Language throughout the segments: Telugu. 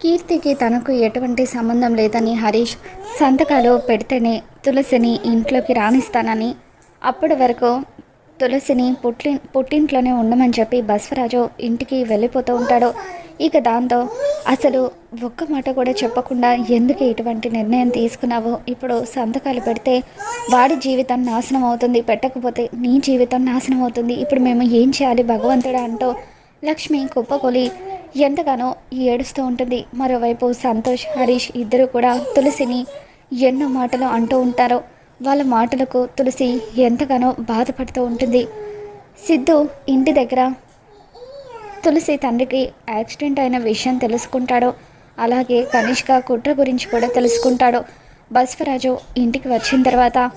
కీర్తికి తనకు ఎటువంటి సంబంధం లేదని హరీష్ సంతకాలు పెడితేనే తులసిని ఇంట్లోకి రాణిస్తానని అప్పటి వరకు తులసిని పుట్టి పుట్టింట్లోనే ఉండమని చెప్పి బస్వరాజు ఇంటికి వెళ్ళిపోతూ ఉంటాడు. ఇక దాంతో అసలు ఒక్క మాట కూడా చెప్పకుండా ఎందుకు ఇటువంటి నిర్ణయం తీసుకున్నావో? ఇప్పుడు సంతకాలు పెడితే వాడి జీవితం నాశనం అవుతుంది పెట్టకపోతే నీ జీవితం నాశనం అవుతుంది. ఇప్పుడు మేము ఏం చేయాలి? భగవంతుడా అంటూ లక్ష్మి కుప్పకొలి ఎంతగానో ఏడుస్తూ ఉంటుంది. మరోవైపు సంతోష్ హరీష్ ఇద్దరు కూడా తులసిని ఎన్నో మాటలు అంటూ ఉంటారో. వాళ్ళ మాటలకు తులసి ఎంతగానో బాధపడుతూ ఉంటుంది. సిద్ధు ఇంటి దగ్గర తులసి తండ్రికి యాక్సిడెంట్ అయిన విషయం తెలుసుకుంటాడు. అలాగే కనిష్క కుట్ర గురించి కూడా తెలుసుకుంటాడు. బస్వరాజు ఇంటికి వచ్చిన తర్వాత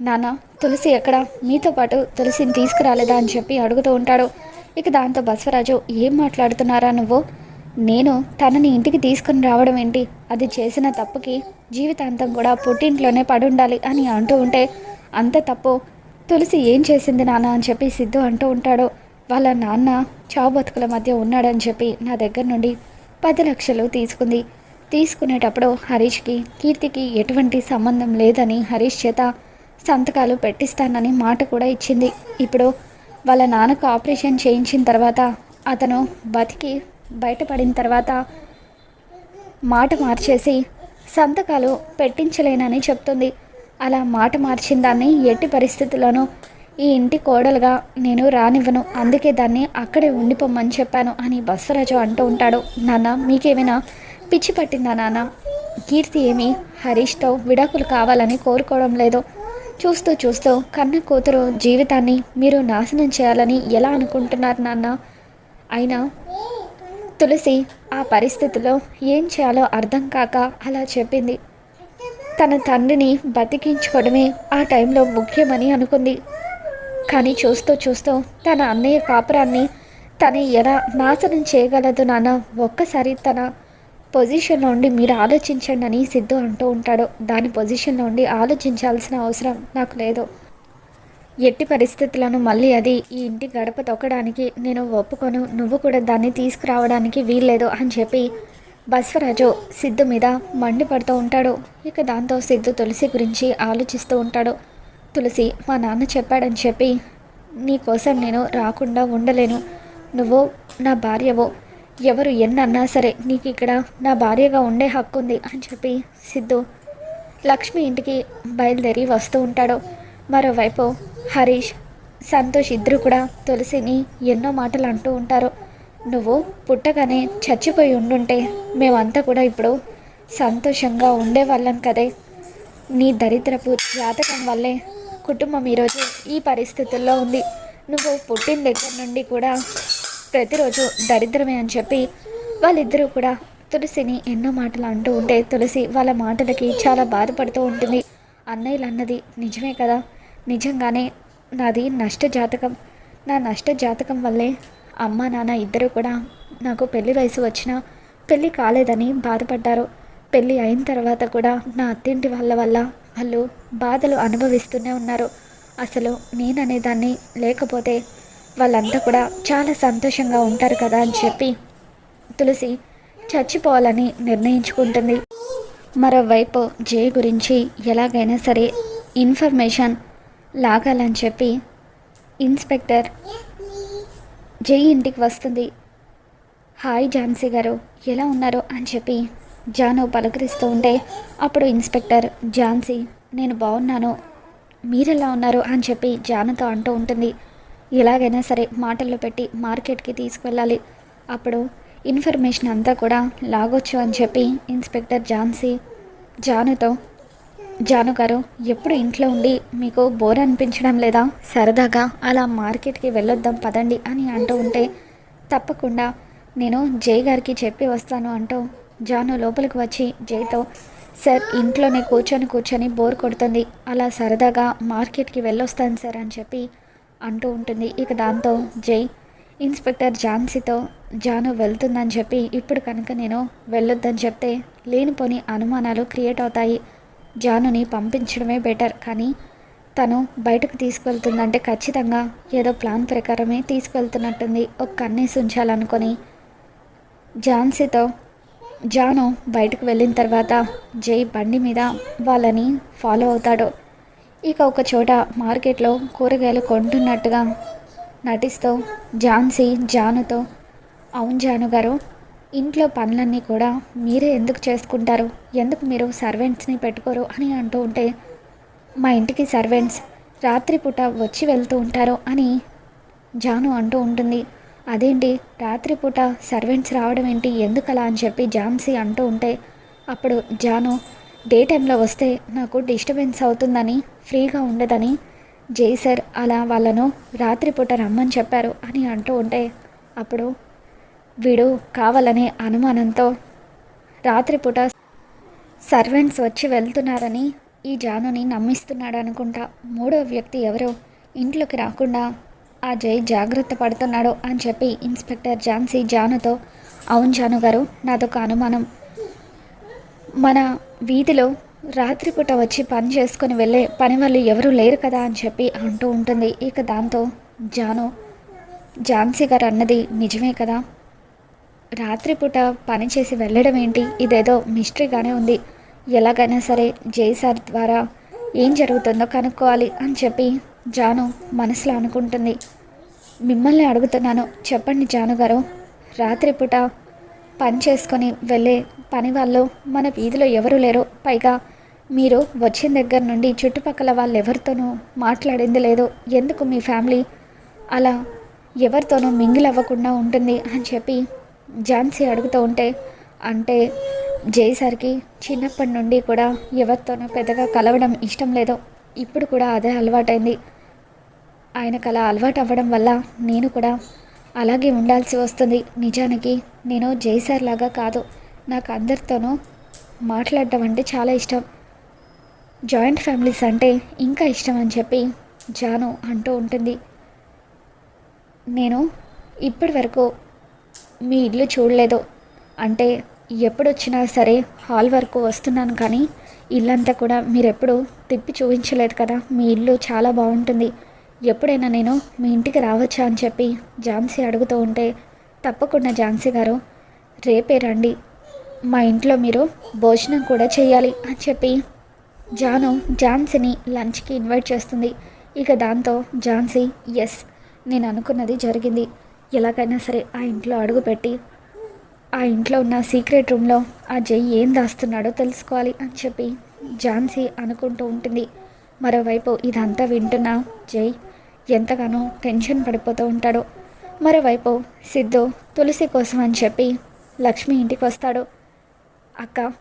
నాన్న తులసి ఎక్కడ? మీతో పాటు తులసిని తీసుకురాలేదా? అని చెప్పి అడుగుతూ ఉంటాడు. ఇక దాంతో బస్వరాజు ఏం మాట్లాడుతున్నారా నువ్వు? నేను తనని ఇంటికి తీసుకుని రావడం ఏంటి? అది చేసిన తప్పుకి జీవితాంతం కూడా పుట్టింట్లోనే పడుండాలి అని అంటూ ఉంటే అంత తప్పు. తులసి ఏం చేసింది నాన్న అని చెప్పి సిద్ధు అంటూ ఉంటాడు. వాళ్ళ నాన్న చావు బతుకుల మధ్య ఉన్నాడని చెప్పి నా దగ్గర నుండి పది లక్షలు తీసుకుంది. తీసుకునేటప్పుడు హరీష్కి కీర్తికి ఎటువంటి సంబంధం లేదని హరీష్ చేత సంతకాలు పెట్టిస్తానని మాట కూడా ఇచ్చింది. ఇప్పుడు వాళ్ళ నాన్నకు ఆపరేషన్ చేయించిన తర్వాత అతను బతికి బయటపడిన తర్వాత మాట మార్చేసి సంతకాలు పెట్టించలేనని చెప్తుంది. అలా మాట మార్చిన దాన్ని ఎట్టి పరిస్థితుల్లోనూ ఈ ఇంటి కోడలుగా నేను రానివ్వను. అందుకే దాన్ని అక్కడే ఉండిపోమ్మని చెప్పాను అని బస్వరాజు అంటూ ఉంటాడు. నాన్న మీకేమైనా పిచ్చి పట్టిందా నాన్న? కీర్తి ఏమి హరీష్తో విడాకులు కావాలని కోరుకోవడం లేదు. చూస్తూ చూస్తూ కన్న కూతురు జీవితాన్ని మీరు నాశనం చేయాలని ఎలా అనుకుంటున్నారు నాన్న? అయినా తులసి ఆ పరిస్థితిలో ఏం చేయాలో అర్థం కాక అలా చెప్పింది. తన తండ్రిని బతికించుకోవడమే ఆ టైంలో ముఖ్యమని అనుకుంది. కానీ చూస్తూ చూస్తూ తన అన్నయ్య కాపురాన్ని తను ఎలా నాశనం చేయగలదు నాన్న? ఒక్కసారి తన పొజిషన్లో ఉండి మీరు ఆలోచించండి అని సిద్ధు అంటూ ఉంటాడు. దాని పొజిషన్లో ఉండి ఆలోచించాల్సిన అవసరం నాకు లేదు. ఎట్టి పరిస్థితులను మళ్ళీ అది ఈ ఇంటి గడప తొక్కడానికి నేను ఒప్పుకొను. నువ్వు కూడా దాన్ని తీసుకురావడానికి వీల్లేదు అని చెప్పి బస్వరాజు సిద్ధు మీద మండిపడుతూ ఉంటాడు. ఇక దాంతో సిద్ధు తులసి గురించి ఆలోచిస్తూ ఉంటాడు. తులసి మా నాన్న చెప్పాడని చెప్పి నీ కోసం నేను రాకుండా ఉండలేను. నువ్వు నా భార్యవో. ఎవరు ఎన్నన్నా సరే నీకు ఇక్కడ నా భార్యగా ఉండే హక్కు ఉంది అని చెప్పి సిద్ధు లక్ష్మి ఇంటికి బయలుదేరి వస్తూ ఉంటాడు. మరోవైపు హరీష్ సంతోష్ ఇద్దరు కూడా తులసిని ఎన్నో మాటలు అంటూ ఉంటారు. నువ్వు పుట్టగానే చచ్చిపోయి ఉండుంటే మేమంతా కూడా ఇప్పుడు సంతోషంగా ఉండేవాళ్ళం కదే. నీ దరిద్రపు జాతకం వల్లే కుటుంబం ఈరోజు ఈ పరిస్థితుల్లో ఉంది. నువ్వు పుట్టిన దగ్గర నుండి కూడా ప్రతిరోజు దరిద్రమే అని చెప్పి వాళ్ళిద్దరూ కూడా తులసిని ఎన్నో మాటలు అంటూ ఉంటే తులసి వాళ్ళ మాటలకి చాలా బాధపడుతూ ఉంటుంది. అన్నయ్యలు అన్నది నిజమే కదా? నిజంగానే నాది నష్ట జాతకం. నా నష్ట జాతకం వల్లే అమ్మ నాన్న ఇద్దరు కూడా నాకు పెళ్ళి వయసు వచ్చినా పెళ్ళి కాలేదని బాధపడ్డారు. పెళ్ళి అయిన తర్వాత కూడా నా అత్తింటి వాళ్ళ వల్ల వాళ్ళు బాధలు అనుభవిస్తూనే ఉన్నారు. అసలు నేననేదాన్ని లేకపోతే వాళ్ళంతా కూడా చాలా సంతోషంగా ఉంటారు కదా అని చెప్పి తులసి చచ్చిపోవాలని నిర్ణయించుకుంటుంది. మరోవైపు జై గురించి ఎలాగైనా సరే ఇన్ఫర్మేషన్ లాగాలని చెప్పి ఇన్స్పెక్టర్ జై ఇంటికి వస్తుంది. హాయ్ ఝాన్సీ గారు ఎలా ఉన్నారు? అని చెప్పి జాను పలకరిస్తూ ఉంటే అప్పుడు ఇన్స్పెక్టర్ ఝాన్సీ నేను బాగున్నాను. మీరెలా ఉన్నారు? అని చెప్పి జానుతో అంటూ ఉంటుంది. ఎలాగైనా సరే మాటల్లో పెట్టి మార్కెట్కి తీసుకువెళ్ళాలి. అప్పుడు ఇన్ఫర్మేషన్ అంతా కూడా లాగొచ్చు అని చెప్పి ఇన్స్పెక్టర్ ఝాన్సీ జానుతో జాను గారు ఎప్పుడు ఇంట్లో ఉండి మీకు బోర్ అనిపించడం లేదా? సరదాగా అలా మార్కెట్కి వెళ్ళొద్దాం పదండి అని అంటూ ఉంటే తప్పకుండా నేను జై గారికి చెప్పి వస్తాను అంటూ జాను లోపలికి వచ్చి జైతో సార్ ఇంట్లోనే కూర్చొని కూర్చొని బోర్ కొడుతుంది. అలా సరదాగా మార్కెట్కి వెళ్ళొస్తాను సార్ అని చెప్పి అంటూ ఉంటుంది. ఇక దాంతో జై ఇన్స్పెక్టర్ ఝాన్సీతో జాను వెళ్తుందని చెప్పి ఇప్పుడు కనుక నేను వెళ్ళొద్దని చెప్తే లేనిపోని అనుమానాలు క్రియేట్ అవుతాయి. జానుని పంపించడమే బెటర్. కానీ తను బయటకు తీసుకెళ్తుందంటే ఖచ్చితంగా ఏదో ప్లాన్ ప్రకారమే తీసుకెళ్తున్నట్టుంది. ఒక కన్నేసి ఉంచాలనుకొని ఝాన్సీతో జాను బయటకు వెళ్ళిన తర్వాత జై బండి మీద వాళ్ళని ఫాలో అవుతాడు. ఇక ఒక చోట మార్కెట్లో కూరగాయలు కొంటున్నట్టుగా నటిస్తూ ఝాన్సీ జానుతో అవును జాను గారు ఇంట్లో పనులన్నీ కూడా మీరే ఎందుకు చేసుకుంటారు? ఎందుకు మీరు సర్వెంట్స్ని పెట్టుకోరు అని అంటూ ఉంటే మా ఇంటికి సర్వెంట్స్ రాత్రిపూట వచ్చి వెళ్తూ ఉంటారు అని జాను అంటూ ఉంటుంది. అదేంటి? రాత్రిపూట సర్వెంట్స్ రావడం ఏంటి? ఎందుకలా అని చెప్పి ఝాన్సీ అంటూ ఉంటే అప్పుడు జాను డే టైంలో వస్తే నాకు డిస్టర్బెన్స్ అవుతుందని ఫ్రీగా ఉండదని జై సార్ అలా వాళ్ళను రాత్రిపూట రమ్మని చెప్పారు అని అంటూ ఉంటే అప్పుడు వీడు కావాలనే అనుమానంతో రాత్రిపూట సర్వెంట్స్ వచ్చి వెళ్తున్నారని ఈ జానుని నమ్మిస్తున్నాడు అనుకుంటా మూడో వ్యక్తి ఎవరో ఇంట్లోకి రాకుండా ఆ జై జాగ్రత్త పడుతున్నాడు అని చెప్పి ఇన్స్పెక్టర్ ఝాన్సీ జానుతో అవును జాను గారు నాదొక అనుమానం. మన వీధిలో రాత్రిపూట వచ్చి పని చేసుకొని వెళ్ళే పని వాళ్ళు ఎవరూ లేరు కదా అని చెప్పి అంటూ ఉంటుంది. ఇక దాంతో జాను ఝాన్సీ గారు అన్నది నిజమే కదా? రాత్రిపూట పని చేసి వెళ్ళడం ఏంటి? ఇదేదో మిస్టరీగానే ఉంది. ఎలాగైనా సరే జై సార్ ద్వారా ఏం జరుగుతుందో కనుక్కోవాలి అని చెప్పి జాను మనసులో అనుకుంటుంది. మిమ్మల్ని అడుగుతున్నాను. చెప్పండి జాను గారు. రాత్రిపూట పని చేసుకొని వెళ్ళే పని వాళ్ళు మన వీధిలో ఎవరు లేరు. పైగా మీరు వచ్చిన దగ్గర నుండి చుట్టుపక్కల వాళ్ళు ఎవరితోనూ మాట్లాడింది లేదు. ఎందుకు మీ ఫ్యామిలీ అలా ఎవరితోనూ మింగిల్ అవ్వకుండా ఉంటుంది అని చెప్పి ఝాన్సీ అడుగుతూ ఉంటే అంటే జై చిన్నప్పటి నుండి కూడా ఎవరితోనూ పెద్దగా కలవడం ఇష్టం లేదు. ఇప్పుడు కూడా అదే అలవాటైంది. ఆయనకు అలా అలవాటు అవ్వడం వల్ల నేను కూడా అలాగే ఉండాల్సి వస్తుంది. నిజానికి నేను జై లాగా కాదు. నాకు అందరితోనూ మాట్లాడటం అంటే చాలా ఇష్టం. జాయింట్ ఫ్యామిలీస్ అంటే ఇంకా ఇష్టం అని చెప్పి జాను అంటూ ఉంటుంది. నేను ఇప్పటి వరకు మీ ఇల్లు చూడలేదు. అంటే ఎప్పుడు వచ్చినా సరే హాల్ వరకు వస్తున్నాను కానీ ఇల్లంతా కూడా మీరెప్పుడు తిప్పి చూపించలేదు కదా. మీ ఇల్లు చాలా బాగుంటుంది. ఎప్పుడైనా నేను మీ ఇంటికి రావచ్చా అని చెప్పి ఝాన్సీ అడుగుతూ ఉంటే తప్పకుండా ఝాన్సీ గారు రేపే రండి. మా ఇంట్లో మీరు భోజనం కూడా చేయాలి అని చెప్పి జాను ఝాన్సీని లంచ్కి ఇన్వైట్ చేస్తుంది. ఇక దాంతో ఝాన్సీ ఎస్ నేను అనుకున్నది జరిగింది. ఎలాగైనా సరే ఆ ఇంట్లో అడుగుపెట్టి ఆ ఇంట్లో ఉన్న సీక్రెట్ రూమ్లో ఆ జై ఏం దాస్తున్నాడో తెలుసుకోవాలి అని చెప్పి ఝాన్సీ అనుకుంటూ ఉంటుంది. మరోవైపు ఇదంతా వింటున్న జై ఎంతగానో టెన్షన్ పడిపోతూ ఉంటాడు. మరోవైపు సిద్ధు తులసి కోసం అని చెప్పి లక్ష్మి ఇంటికి వస్తాడు. అక్క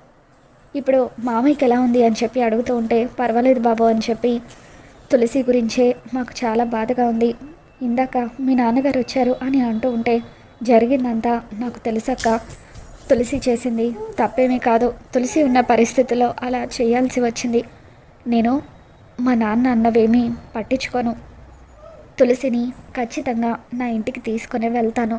ఇప్పుడు మామయ్యకి ఎలా ఉంది అని చెప్పి అడుగుతూ ఉంటే పర్వాలేదు బాబు అని చెప్పి తులసి గురించే మాకు చాలా బాధగా ఉంది. ఇందాక మీ నాన్నగారు వచ్చారు అని అంటూ ఉంటే జరిగిందంతా నాకు తెలుసక్క. తులసి చేసింది తప్పేమీ కాదు. తులసి ఉన్న పరిస్థితిలో అలా చేయాల్సి వచ్చింది. నేను మా నాన్న అన్నవేమీ పట్టించుకోను. తులసిని ఖచ్చితంగా నా ఇంటికి తీసుకొని వెళ్తాను.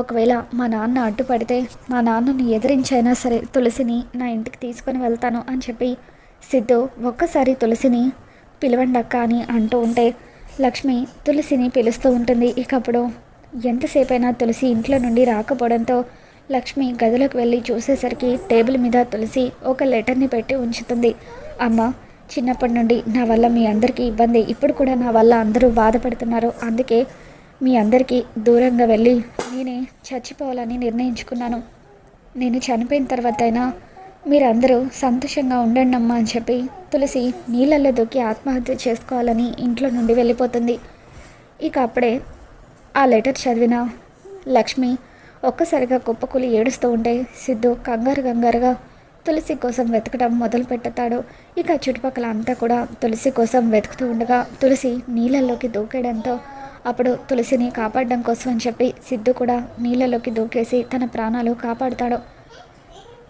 ఒకవేళ మా నాన్న అడ్డుపడితే మా నాన్నని ఎదిరించైనా సరే తులసిని నా ఇంటికి తీసుకొని వెళ్తాను అని చెప్పి సిద్ధు ఒక్కసారి తులసిని పిలవండక్క అని అంటూ ఉంటే లక్ష్మి తులసిని పిలుస్తూ ఉంటుంది. ఇకప్పుడు ఎంతసేపైనా తులసి ఇంట్లో నుండి రాకపోవడంతో లక్ష్మి గదిలోకి వెళ్ళి చూసేసరికి టేబుల్ మీద తులసి ఒక లెటర్ని పెట్టి ఉంచుతుంది. అమ్మ చిన్నప్పటి నుండి నా వల్ల మీ అందరికీ ఇబ్బంది. ఇప్పుడు కూడా నా వల్ల అందరూ బాధపడుతున్నారు. అందుకే మీ అందరికీ దూరంగా వెళ్ళి నేనే చచ్చిపోవాలని నిర్ణయించుకున్నాను. నేను చనిపోయిన తర్వాత అయినా మీరందరూ సంతోషంగా ఉండండి అమ్మా అని చెప్పి తులసి నీళ్ళల్లో దూకి ఆత్మహత్య చేసుకోవాలని ఇంట్లో నుండి వెళ్ళిపోతుంది. ఇక అప్పుడే ఆ లెటర్ చదివిన లక్ష్మి ఒక్కసారిగా కుప్పకూలి ఏడుస్తూ ఉంటే సిద్ధు కంగారు కంగారుగా తులసి కోసం వెతకడం మొదలు పెడతాడు ఇక చుట్టుపక్కల అంతా కూడా తులసి కోసం వెతుకుతూ ఉండగా తులసి నీళ్ళల్లోకి దూకేయడంతో అప్పుడు తులసిని కాపాడడం కోసం అని చెప్పి సిద్ధు కూడా నీళ్ళలోకి దూకేసి తన ప్రాణాలు కాపాడుతాడు.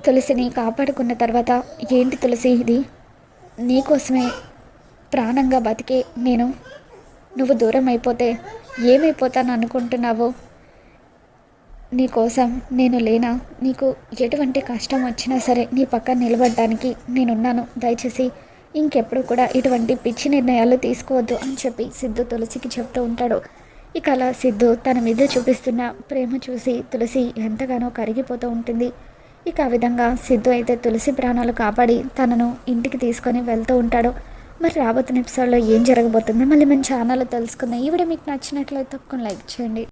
తులసిని కాపాడుకున్న తర్వాత ఏంటి తులసి ఇది? నీకోసమే ప్రాణంగా బతికే నేను? నువ్వు దూరం అయిపోతే ఏమైపోతాను అనుకుంటున్నావు నీకోసం నేను లేనా? నీకు ఎటువంటి కష్టం వచ్చినా సరే నీ పక్కన నిలబడడానికి నేనున్నాను. దయచేసి ఇంకెప్పుడు కూడా ఇటువంటి పిచ్చి నిర్ణయాలు తీసుకోవద్దు అని చెప్పి సిద్ధు తులసికి చెప్తూ ఉంటాడు. ఇక అలా సిద్ధు తన మీద చూపిస్తున్న ప్రేమ చూసి తులసి ఎంతగానో కరిగిపోతూ ఉంటుంది. ఇక ఆ విధంగా సిద్ధు అయితే తులసి ప్రాణాలు కాపాడి తనను ఇంటికి తీసుకొని వెళ్తూ ఉంటాడు. మరి రాబోతున్న ఎపిసోడ్లో ఏం జరగబోతుందో? మళ్ళీ మన ఛానల్లో తెలుసుకుందాం. ఈ వీడియో మీకు నచ్చినట్లయితే తప్పకుండా లైక్ చేయండి.